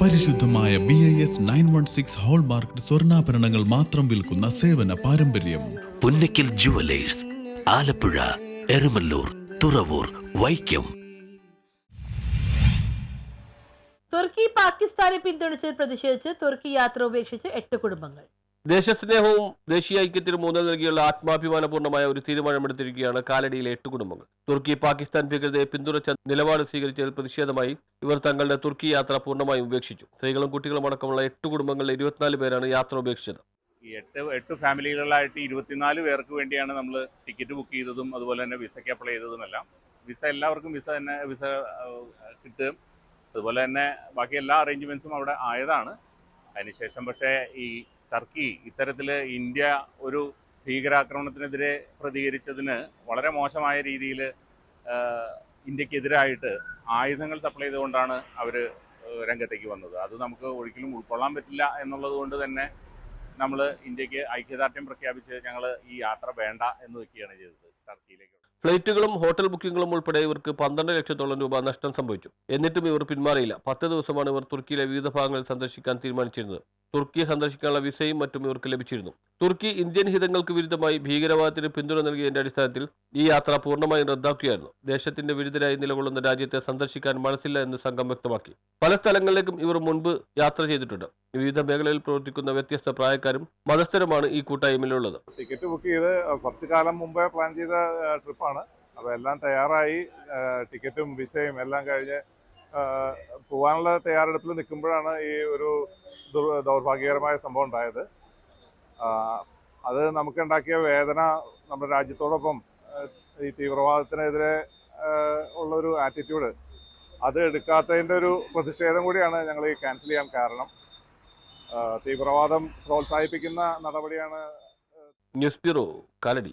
പരിശുദ്ധമായ B I S nine one six hallmark സ്വർണാഭരണങ്ങൾ മാത്രം വിൽക്കുന്ന സേവന പാരമ്പര്യം. പുന്നക്കിൽ ജുവലേഴ്സ് ആലപ്പുഴ എരുമല്ലൂർ തുറവൂർ വൈക്കം. തുർക്കി പാകിസ്ഥാനെ പിന്തുണച്ചതിൽ പ്രതിഷേധിച്ച് തുർക്കി യാത്ര ഉപേക്ഷിച്ച് എട്ട് കുടുംബങ്ങൾ. ദേശസ്നേഹവും ദേശീയ ഐക്യത്തിനും ഊന്നൽ നൽകിയുള്ള ആത്മാഭിമാനപൂർണമായ ഒരു തീരുമാനമെടുത്തിരിക്കുകയാണ് കാലടിയിലെ എട്ട് കുടുംബങ്ങൾ. തുർക്കി പാകിസ്ഥാൻ ഭീകരതയെ പിന്തുണച്ച നിലപാട് സ്വീകരിച്ചതിൽ പ്രതിഷേധമായി ഇവർ തങ്ങളുടെ തുർക്കി യാത്ര പൂർണമായും ഉപേക്ഷിച്ചു. സ്ത്രീകളും കുട്ടികളും അടക്കമുള്ള എട്ട് കുടുംബങ്ങളിലെ ഇരുപത്തിനാല് പേരാണ് യാത്ര ഉപേക്ഷിച്ചത്. ഈ എട്ട് എട്ട് ഫാമിലികളിലായിട്ട് ഇരുപത്തിനാല് പേർക്ക് വേണ്ടിയാണ് നമ്മൾ ടിക്കറ്റ് ബുക്ക് ചെയ്തതും അതുപോലെ തന്നെ വിസയ്ക്ക് അപ്ലൈ ചെയ്തതുമെല്ലാം. വിസ എല്ലാവർക്കും വിസ തന്നെ വിസ കിട്ടും. അതുപോലെ തന്നെ ബാക്കി എല്ലാ അറേഞ്ച്മെന്റ്സും അവിടെ ആയതാണ്. അതിനുശേഷം പക്ഷേ ഈ ടർക്കി ഇത്തരത്തിൽ ഇന്ത്യ ഒരു ഭീകരാക്രമണത്തിനെതിരെ പ്രതികരിച്ചതിന് വളരെ മോശമായ രീതിയിൽ ഇന്ത്യക്കെതിരായിട്ട് ആയുധങ്ങൾ സപ്ലൈ ചെയ്തുകൊണ്ടാണ് അവർ രംഗത്തേക്ക് വന്നത്. അത് നമുക്ക് ഒരിക്കലും ഉൾക്കൊള്ളാൻ പറ്റില്ല എന്നുള്ളത് കൊണ്ട് തന്നെ നമ്മൾ ഇന്ത്യയ്ക്ക് ഐക്യദാർഢ്യം പ്രഖ്യാപിച്ച് ഞങ്ങൾ ഈ യാത്ര വേണ്ട എന്ന് വയ്ക്കുകയാണ് ചെയ്തത്. ടർക്കിയിലേക്ക്. ഫ്ലൈറ്റുകളും ഹോട്ടൽ ബുക്കിംഗുകളും ഉൾപ്പെടെ ഇവർക്ക് പന്ത്രണ്ട് ലക്ഷത്തോളം രൂപ നഷ്ടം സംഭവിച്ചു. എന്നിട്ടും ഇവർ പിന്മാറിയില്ല. പത്ത് ദിവസമാണ് ഇവർ തുർക്കിയിലെ വിവിധ ഭാഗങ്ങളിൽ സന്ദർശിക്കാൻ തീരുമാനിച്ചിരുന്നത്. തുർക്കിയെ സന്ദർശിക്കാനുള്ള വിസയും മറ്റും ഇവർക്ക് ലഭിച്ചിരുന്നു. തുർക്കി ഇന്ത്യൻ ഹിതങ്ങൾക്ക് വിരുദ്ധമായി ഭീകരവാദത്തിന് പിന്തുണ നൽകിയതിന്റെ അടിസ്ഥാനത്തിൽ ഈ യാത്ര പൂർണമായും റദ്ദാക്കുകയായിരുന്നു. ദേശത്തിന്റെ വിരുദ്ധരായി നിലകൊള്ളുന്ന രാജ്യത്തെ സന്ദർശിക്കാൻ മനസ്സില്ല എന്ന് സംഘം വ്യക്തമാക്കി. പല സ്ഥലങ്ങളിലേക്കും ഇവർ മുൻപ് യാത്ര ചെയ്തിട്ടുണ്ട്. വിവിധ മേഖലയിൽ പ്രവർത്തിക്കുന്ന വ്യത്യസ്ത പ്രായക്കാരും മതസ്ഥരുമാണ് ഈ കൂട്ടായ്മയിലുള്ളത്. ടിക്കറ്റ് ബുക്ക് ചെയ്ത് കുറച്ചു കാലം മുമ്പേ പ്ലാൻ ചെയ്ത ട്രിപ്പാണ്. അപ്പോൾ എല്ലാം തയ്യാറായി ടിക്കറ്റും വിസയും എല്ലാം കഴിഞ്ഞ് പോകാനുള്ള തയ്യാറെടുപ്പിൽ നിൽക്കുമ്പോഴാണ് ഈ ഒരു ദുർ ദൗർഭാഗ്യകരമായ സംഭവം ഉണ്ടായത്. അത് നമുക്കുണ്ടാക്കിയ വേദന നമ്മുടെ രാജ്യത്തോടൊപ്പം ഈ തീവ്രവാദത്തിനെതിരെ ഉള്ളൊരു ആറ്റിറ്റ്യൂഡ് അത് എടുക്കാത്തതിന്റെ ഒരു പ്രതിഷേധം കൂടിയാണ് ഞങ്ങൾ ഈ ക്യാൻസൽ ചെയ്യാൻ കാരണം. തീവ്രവാദം പ്രോത്സാഹിപ്പിക്കുന്ന നടപടിയാണ് ന്യൂസ് ബ്യൂറോ കാലടി.